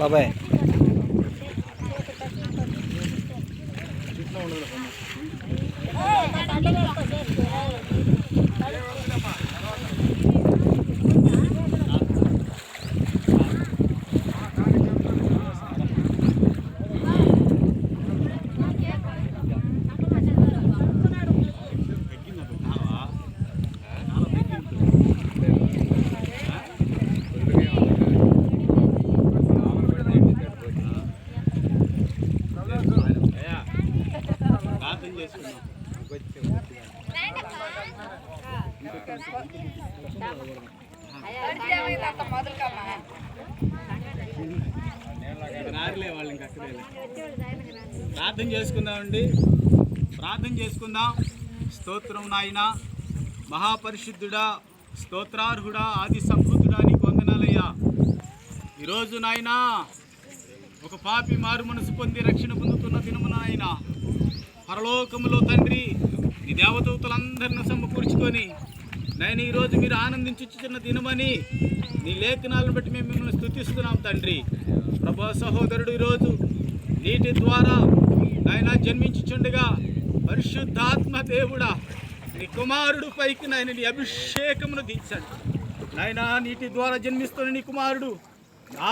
బాబాయ్. అర్థం చేసుకున్నాం. రారులే వాళ్ళు ఇంక అక్కడే ప్రార్థన చేసుకుందామండి. ప్రార్థన చేసుకుందాం. స్తోత్రం నాయన. మహాపరిశుద్ధుడా స్తోత్రార్హుడా ఆది సంభూతుడా నీకు వందనాలయ్యా ఈరోజు నాయనా ఒక పాపి మారు మనసు పొంది రక్షణ పొందుతున్న దినము నాయన. పరలోకములో తండ్రి ఈ దేవదూతలందరిని సమకూర్చుకొని నేను ఈరోజు మీరు ఆనందించుచున్న దినమని నీ లేఖనాలను బట్టి మేము మిమ్మల్ని స్థుతిస్తున్నాం తండ్రి. ప్రభా సహోదరుడు ఈరోజు నీటి ద్వారా నాయన జన్మించుచుండగా పరిశుద్ధాత్మ దేవుడా నీ కుమారుడు పైకి నాయన నీ అభిషేకమును దించండి నాయన నీటి ద్వారా జన్మిస్తున్న నీ కుమారుడు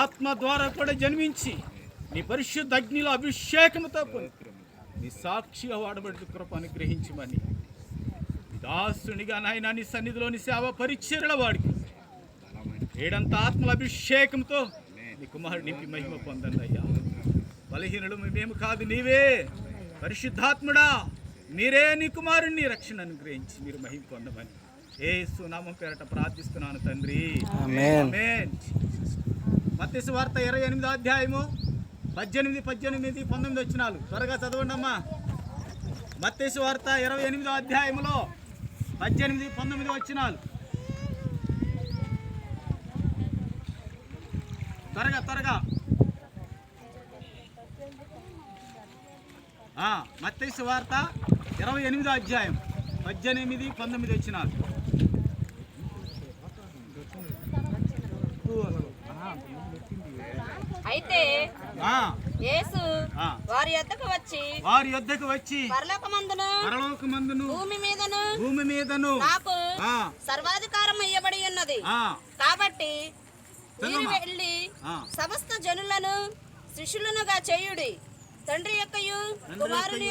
ఆత్మ ద్వారా కూడా జన్మించి నీ పరిశుద్ధ అగ్నిలో అభిషేకముతో పొంది. నీ సాక్షిగా వాడబడి కృప అనుగ్రహించమని. దాసునిగా నాయన నీ సన్నిధిలోని సేవ పరిచర్ల వాడికి. ఏడంత ఆత్మల అభిషేకంతో నీ కుమారుడు నింపి మహిమ పొందండి అయ్యా బలహీనులు మేము కాదు నీవే. పరిశుద్ధాత్ముడా మీరే నీ కుమారుణ్ణి రక్షణ అనుగ్రహించి మీరు మహిమ పొందమని. ఏ సునామం పేరట ప్రార్థిస్తున్నాను తండ్రి. మత్తయి వార్త ఇరవై ఎనిమిదో అధ్యాయము. పద్దెనిమిది పద్దెనిమిది పంతొమ్మిది వచ్చినాలు. త్వరగా చదవండి అమ్మా. మత్స్సు వార్త ఇరవై ఎనిమిదో అధ్యాయములో పద్దెనిమిది పంతొమ్మిది వచ్చినాలు. త్వరగా త్వరగా. మత్స్సు వార్త ఇరవై ఎనిమిదో అధ్యాయం. పద్దెనిమిది పంతొమ్మిది వచ్చినాలు. అయితే యేసు. వారి యొద్దకు వచ్చి వారి యొద్దకు వచ్చి పరలోకమందును పరలోకమందును భూమి మీదను భూమి మీదను నాకు సర్వాధికారం ఇయ్యబడి ఉన్నది కాబట్టి మీరు. వెళ్ళి. సమస్త జనులను శిష్యులనుగా చేయుడి తండ్రి యొక్కయు తండ్రి కుమారుని.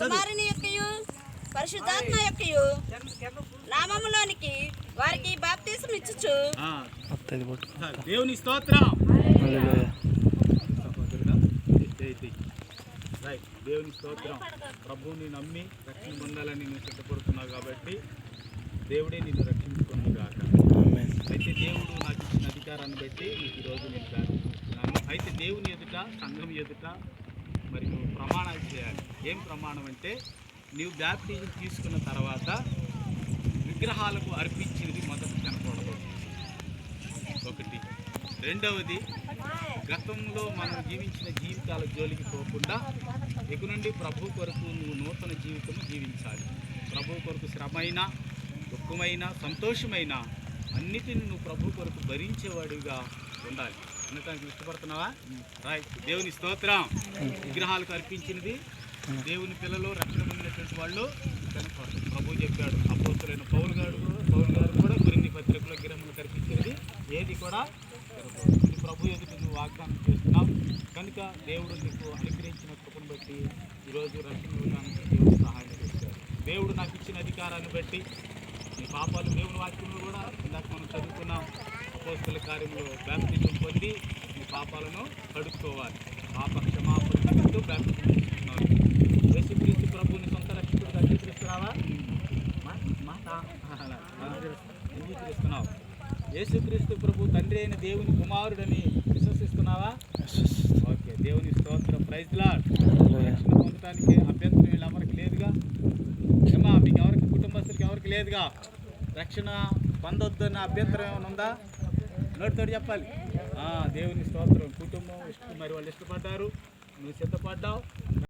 కుమారుని యొక్కయు పరిశుద్ధాత్మ యొక్కయు నామములోనికి వారికి బాప్తీసం ఇచ్చుచు. వస్తుంది పట్టుకో దేవుని స్తోత్రం దేవుని స్తోత్రం ప్రభువుని నమ్మి రక్షణ పొందాలని నువ్వు సిద్ధపడుతున్నావు కాబట్టి దేవుడే నిన్ను రక్షించుకున్నాను గాక. ఆమేన్. అయితే దేవుడు నాకు ఇచ్చిన అధికారాన్ని బట్టి నీకు ఈరోజు నేను ప్రార్థిస్తున్నాను. అయితే దేవుని ఎదుట సంఘం ఎదుట మరి నువ్వు ప్రమాణాలు చేయాలి. ఏం ప్రమాణం అంటే నీవు బ్యాప్టిజం తీసుకున్న తర్వాత విగ్రహాలకు అర్పించినది రెండవది గతంలో మనం జీవించిన జీవితాల జోలికి పోకుండా ఇక నుండి ప్రభు కొరకు నువ్వు నూతన జీవితం జీవించాలి. ప్రభు కొరకు శ్రమైన దుఃఖమైన సంతోషమైన అన్నిటిని నువ్వు ప్రభు కొరకు భరించేవాడిగా ఉండాలి. ఉండటానికి ఇష్టపడుతున్నావా? రైట్ దేవుని స్తోత్రం. విగ్రహాలకు అర్పించినది. దేవుని పిల్లలు రక్షణ వాళ్ళు ప్రభు చెప్పాడు అపోతులైన పౌరు గారు పౌరు గారు కూడా కొన్ని పత్రికలో విగ్రహములు కనిపించినది ఏది కూడా ప్రభు ఎదుట నువ్వు వాగ్దానం చేస్తున్నావు. కనుక దేవుడు నీకు అనుగ్రహించిన కృపను బట్టి ఈరోజు రక్షణ విధానానికి దేవుడు సహాయం చేస్తాడు దేవుడు నాకు ఇచ్చిన అధికారాన్ని బట్టి నీ పాపాలు దేవుని వాక్యంలో కూడా ఇందాక మనం చదువుకున్నాం. అపోస్తుల కార్యంలో బ్యాప్తిజం పొంది నీ పాపాలను కడుక్కోవాలి. పాప క్షమాపణ బ్యాప్తిజం తీసుకున్నావు యేసుక్రీస్తు ప్రభుని సొంత రక్షకుడిగా అంగీకరిస్తున్నావా మాట అలా, అంగీకరిస్తున్నావు యేసుక్రీస్తు ప్రభు అయిన దేవుని కుమారుడని విశ్వసిస్తున్నావా? ఓకే దేవుని స్తోత్రం. ప్రైజ్ లాడ్ రక్షణ పొందడానికి అభ్యంతరం వీళ్ళు ఎవరికి లేదుగా? ఏమా మీకు ఎవరికి కుటుంబస్తులకి ఎవరికి లేదుగా? రక్షణ పొందొద్దన్న అభ్యంతరం ఏమైనా ఉందా? నోటితోటి చెప్పాలి. దేవుని స్తోత్రం. కుటుంబం ఇష్టం మరి వాళ్ళు ఇష్టపడ్డారు. నువ్వు సిద్ధపడ్డావు.